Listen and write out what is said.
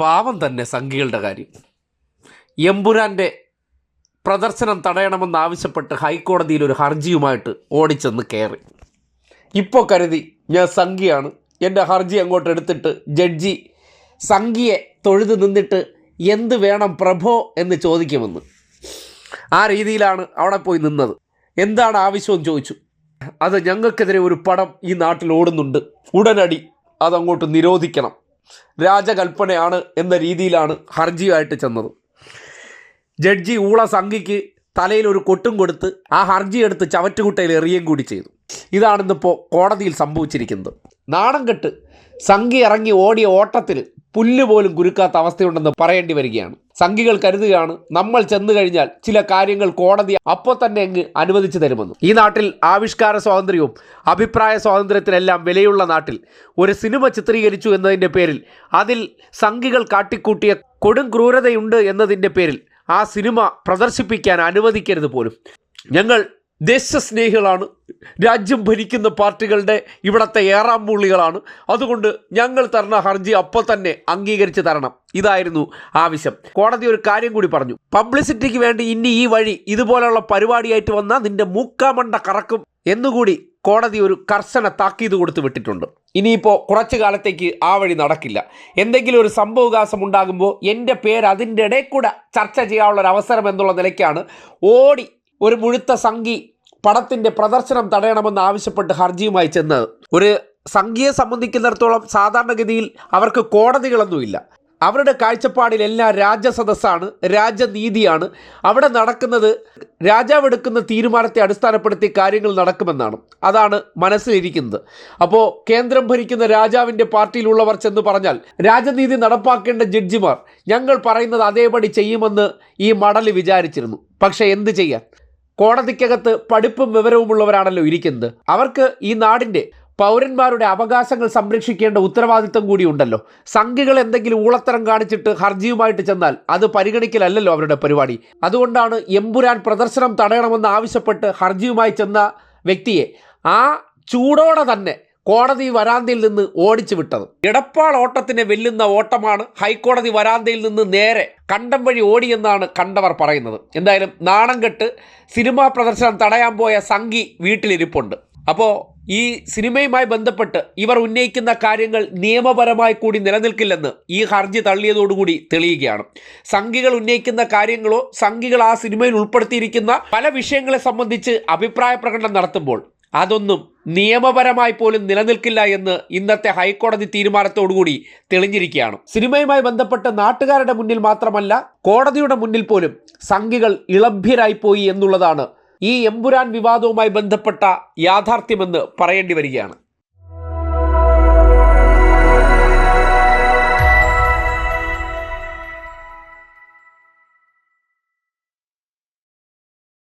പാവം തന്നെ സംഘികളുടെ കാര്യം. എമ്പുരാന്റെ പ്രദർശനം തടയണമെന്നാവശ്യപ്പെട്ട് ഹൈക്കോടതിയിൽ ഒരു ഹർജിയുമായിട്ട് ഓടിച്ചെന്ന് കയറി. ഇപ്പോൾ കരുതി ഞാൻ സംഘിയാണ്. എന്റെ ഹർജി അങ്ങോട്ട് എടുത്തിട്ട് ജഡ്ജി സംഘിയെ തൊഴുതു നിന്നിട്ട് എന്ത് വേണം പ്രഭോ എന്ന് ചോദിക്കുമെന്ന്. ആ രീതിയിലാണ് അവിടെ പോയി നിന്നത്. എന്താണ് ആവശ്യമെന്ന് ചോദിച്ചു. അത് ഞങ്ങൾക്കെതിരെ ഒരു പടം ഈ നാട്ടിൽ ഓടുന്നുണ്ട്. ഉടനടി അതങ്ങോട്ട് നിരോധിക്കണം. രാജകൽപ്പനയാണ് എന്ന രീതിയിലാണ് ഹർജിയായിട്ട് ചെന്നത്. ജഡ്ജി ഊള സംഘിക്ക് തലയിൽ ഒരു കൊട്ടും കൊടുത്ത് ആ ഹർജി എടുത്ത് ചവറ്റുകുട്ടയിൽ എറിയുകയും കൂടി ചെയ്തു. ഇതാണിന്നിപ്പോൾ കോടതിയിൽ സംഭവിച്ചിരിക്കുന്നത്. നാണം കെട്ട് സംഘി ഇറങ്ങി ഓടിയ ഓട്ടത്തിൽ പുല്ല് പോലും കുരുക്കാത്ത അവസ്ഥയുണ്ടെന്ന് പറയേണ്ടി വരികയാണ്. സംഘികൾ കരുതുകയാണ് നമ്മൾ ചെന്നു കഴിഞ്ഞാൽ ചില കാര്യങ്ങൾ കോടതി അപ്പോൾ തന്നെ അങ്ങ് അനുവദിച്ചു തരുമെന്ന്. ഈ നാട്ടിൽ ആവിഷ്കാര സ്വാതന്ത്ര്യവും അഭിപ്രായ സ്വാതന്ത്ര്യത്തിനെല്ലാം വിലയുള്ള നാട്ടിൽ ഒരു സിനിമ ചിത്രീകരിച്ചു എന്നതിന്റെ പേരിൽ അതിൽ സംഘികൾ കാട്ടിക്കൂട്ടിയ കൊടും ക്രൂരതയുണ്ട് എന്നതിന്റെ പേരിൽ ആ സിനിമ പ്രദർശിപ്പിക്കാൻ അനുവദിക്കരുത് പോലും. ഞങ്ങൾ ദേശസ്നേഹികളാണ്. രാജ്യം ഭരിക്കുന്ന പാർട്ടികളുടെ ഇവിടത്തെ ഏറാം മൂളികളാണ് അതുകൊണ്ട് ഞങ്ങൾ തരുന്ന ഹർജി അപ്പോൾ തന്നെ അംഗീകരിച്ച് തരണം. ഇതായിരുന്നു ആവശ്യം. കോടതി ഒരു കാര്യം കൂടി പറഞ്ഞു. പബ്ലിസിറ്റിക്ക് വേണ്ടി ഇനി ഈ വഴി ഇതുപോലെയുള്ള പരിപാടിയായിട്ട് വന്നാൽ നിന്റെ മൂക്കാമണ്ട കറക്കും എന്നുകൂടി കോടതി ഒരു കർശന താക്കീത് കൊടുത്തു വിട്ടിട്ടുണ്ട്. ഇനിയിപ്പോൾ കുറച്ചു കാലത്തേക്ക് ആ വഴി നടക്കില്ല. എന്തെങ്കിലും ഒരു സംഭവവികാസം ഉണ്ടാകുമ്പോൾ എന്റെ പേര് അതിന്റെ ഇടയിൽ കൂടെ ചർച്ച ചെയ്യാനുള്ള ഒരു അവസരം എന്നുള്ള നിലയ്ക്കാണ് ഓടി ഒരു മുഴുത്ത സംഘി പടത്തിന്റെ പ്രദർശനം തടയണമെന്ന് ആവശ്യപ്പെട്ട് ഹർജിയുമായി ചെന്നത് ഒരു സംഘിയെ സംബന്ധിക്കുന്നിടത്തോളം സാധാരണഗതിയിൽ അവർക്ക് കോടതികളൊന്നുമില്ല. അവരുടെ കാഴ്ചപ്പാടിലെല്ലാം രാജ്യസദസ്സാണ് രാജ്യനീതിയാണ് അവിടെ നടക്കുന്നത് രാജാവ് എടുക്കുന്ന തീരുമാനത്തെ അടിസ്ഥാനപ്പെടുത്തി കാര്യങ്ങൾ നടക്കുമെന്നാണ്. അതാണ് മനസ്സിലിരിക്കുന്നത്. അപ്പോൾ കേന്ദ്രം ഭരിക്കുന്ന രാജാവിന്റെ പാർട്ടിയിലുള്ളവർ ചെന്ന് പറഞ്ഞാൽ രാജനീതി നടപ്പാക്കേണ്ട ജഡ്ജിമാർ ഞങ്ങൾ പറയുന്നത് അതേപടി ചെയ്യുമെന്ന് ഈ മടൽ വിചാരിച്ചിരുന്നു. പക്ഷേ എന്ത് ചെയ്യാൻ? കോടതിക്കകത്ത് പഠിപ്പും വിവരവുമുള്ളവരാണല്ലോ ഇരിക്കുന്നത്. അവർക്ക് ഈ നാടിന്റെ പൗരന്മാരുടെ അവകാശങ്ങൾ സംരക്ഷിക്കേണ്ട ഉത്തരവാദിത്തം കൂടി ഉണ്ടല്ലോ. സംഘികൾ എന്തെങ്കിലും ഊളത്തരം കാണിച്ചിട്ട് ഹർജിയുമായിട്ട് ചെന്നാൽ അത് പരിഗണിക്കലല്ലോ അവരുടെ പരിപാടി. അതുകൊണ്ടാണ് എമ്പുരാൻ പ്രദർശനം തടയണമെന്ന് ആവശ്യപ്പെട്ട് ഹർജിയുമായി ചെന്ന വ്യക്തിയെ ആ ചൂടോടെ തന്നെ കോടതി വരാന്തയിൽ നിന്ന് ഓടിച്ചു വിട്ടത്. ഇടപ്പാൾ ഓട്ടത്തിനെ വെല്ലുന്ന ഓട്ടമാണ് ഹൈക്കോടതി വരാന്തയിൽ നിന്ന് നേരെ കണ്ടം വഴി ഓടിയെന്നാണ് കണ്ടവർ പറയുന്നത്. എന്തായാലും നാണം കെട്ട് സിനിമാ പ്രദർശനം തടയാൻ പോയ സംഘി വീട്ടിലിരിപ്പുണ്ട്. അപ്പോൾ ഈ സിനിമയുമായി ബന്ധപ്പെട്ട് ഇവർ ഉന്നയിക്കുന്ന കാര്യങ്ങൾ നിയമപരമായി കൂടി നിലനിൽക്കില്ലെന്ന് ഈ ഹർജി തള്ളിയതോടുകൂടി തെളിയുകയാണ്. സംഘികൾ ഉന്നയിക്കുന്ന കാര്യങ്ങളോ സംഘികൾ ആ സിനിമയിൽ ഉൾപ്പെടുത്തിയിരിക്കുന്ന പല വിഷയങ്ങളെ സംബന്ധിച്ച് അഭിപ്രായ പ്രകടനം നടത്തുമ്പോൾ അതൊന്നും നിയമപരമായി പോലും നിലനിൽക്കില്ല എന്ന് ഇന്നത്തെ ഹൈക്കോടതി തീരുമാനത്തോടുകൂടി തെളിഞ്ഞിരിക്കുകയാണ്. സിനിമയുമായി ബന്ധപ്പെട്ട് നാട്ടുകാരുടെ മുന്നിൽ മാത്രമല്ല കോടതിയുടെ മുന്നിൽ പോലും സംഘികൾ ഇളഭ്യരായിപ്പോയി എന്നുള്ളതാണ് ഈ എമ്പുരാൻ വിവാദവുമായി ബന്ധപ്പെട്ട യാഥാർത്ഥ്യമെന്ന് പറയേണ്ടി വരികയാണ്.